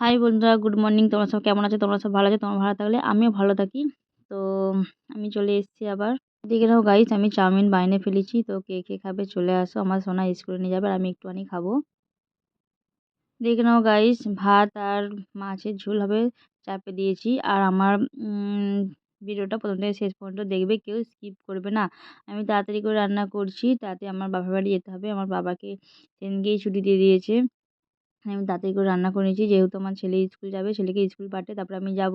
High বন্ধুরা good morning তোমরা সব কেমন আছো? তোমরা সব ভালো আছো? তোমরা ভালো থাকলে আমিও ভালো থাকি। তো, আমি চলে এসেছি আবার। দেখে নাও গাইস আমি চাউমিন বাইনে ফেলেছি। তো কে কে খাবে চলে আসো। আমার সোনা স্কুলে নিয়ে যাবে আর আমি একটুখানি খাব। দেখে নাও গাইস ভাত আর মাছের ঝোল হবে। চাপে দিয়েছি। আর আমার ভিডিওটা প্রথম থেকে শেষ পর্যন্ত দেখবে। কেউ স্কিপ করবে না। আমি তাড়াতাড়ি করে রান্না করছি। তাতে আমার বাবার বাড়ি যেতে হবে। আমার বাবাকে সেদিনকেই ছুটি দিয়ে দিয়েছে। আমি তাড়াতাড়ি করে রান্না করে নিয়েছি। যেহেতু আমার ছেলে স্কুল যাবে, ছেলেকে স্কুল পাঠিয়ে তারপরে আমি যাব।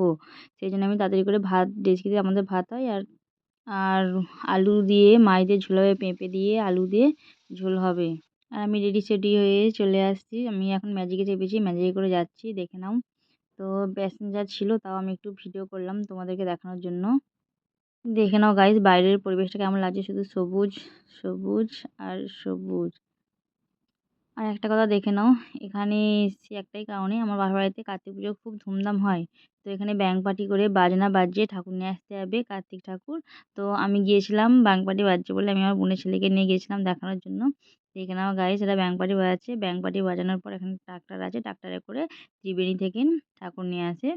সেই জন্য আমি তাড়াতাড়ি করে ভাত ডেচকিতে আমাদের ভাত হয় আর আর আলু দিয়ে মাছ দিয়ে ঝোল হবে, পেঁপে দিয়ে, আলু দিয়ে ঝোল হবে। আর আমি রেডি সেডি হয়ে চলে আসছি। আমি এখন ম্যাজিকে চেপেছি, ম্যাজিকে করে যাচ্ছি, দেখে নাও। তো প্যাসেঞ্জার ছিল, তাও আমি একটু ভিডিও করলাম তোমাদেরকে দেখানোর জন্য। দেখে নাও গাইজ বাইরের পরিবেশটা কেমন লাগছে? শুধু সবুজ সবুজ আর সবুজ। আর একটা কথা দেখে নাও, এখানে এসেছি একটাই কারণে আমার বাবার বাড়িতে কার্তিক পুজো খুব ধুমধাম হয়। তো এখানে ব্যাঙ্ক পার্টি করে বাজনা বাজিয়ে ঠাকুর নিয়ে আসতে হবে কার্তিক ঠাকুর। তো আমি গিয়েছিলাম ব্যাঙ্ক পার্টি বাজছে বলে আমি আমার বোনের ছেলেকে নিয়ে গিয়েছিলাম দেখানোর জন্য। এখানে আমার গাড়ি সেটা ব্যাঙ্ক পার্টি বাজাচ্ছে। ব্যাঙ্ক পার্টি বাজানোর পর এখানে ট্রাক্টর আছে ট্রাক্টরে করে ত্রিবেণী থেকে ঠাকুর নিয়ে আসে।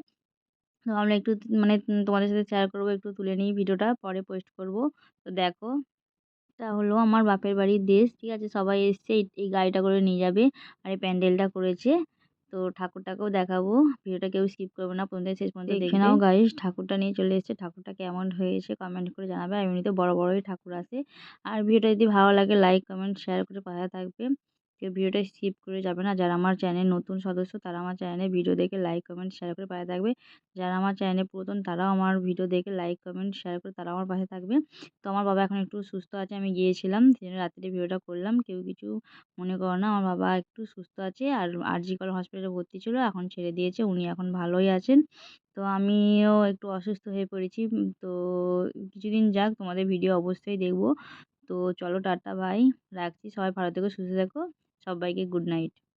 তো আমরা একটু মানে তোমাদের সাথে শেয়ার করব, একটু তুলে নিই ভিডিওটা পরে পোস্ট করব। তো দেখো এটা হলো আমার বাপের বাড়ির দেশ ঠিক আছে? সবাই এসছে এই গাড়িটা করে নিয়ে যাবে আর এই প্যান্ডেলটা করেছে। তো ঠাকুরটাকেও দেখাবো ভিডিওটা কেউ স্কিপ করবে না পর্যন্ত শেষ পর্যন্ত দেখে নাও গাইস ঠাকুরটা নিয়ে চলে এসেছে ঠাকুরটা কেমন হয়েছে কমেন্ট করে জানাবে। আর এমনিতে বড় বড়ই ঠাকুর আছে। আর ভিডিওটা যদি ভালো লাগে লাইক কমেন্ট শেয়ার করে পাশে থাকবে। কেউ ভিডিওটা স্কিপ করে যাবে না। যারা আমার চ্যানেল নতুন সদস্য, তারা আমার চ্যানেলে ভিডিও দেখে লাইক কমেন্ট শেয়ার করে পাশে থাকবে। যারা আমার চ্যানেলে পুরাতন, তারাও আমার ভিডিও দেখে লাইক কমেন্ট শেয়ার করে তারাও আমার পাশে থাকবে। তো আমার বাবা এখন একটু সুস্থ আছে, আমি গিয়েছিলাম সেই জন্য রাত্রে ভিডিওটা করলাম। কেউ কিছু মনে করো না, আমার বাবা একটু সুস্থ আছে আর আরজি কল হসপিটালে ভর্তি ছিল, এখন ছেড়ে দিয়েছে, উনি এখন ভালোই আছেন। তো আমিও একটু অসুস্থ হয়ে পড়েছি, তো কিছুদিন যাক, তোমাদের ভিডিও অবশ্যই দেখব। তো চলো, টাটা ভাই রাখছি, সবাই ভালো থেকো, সুস্থ থেকো। সবাইকে গুড নাইট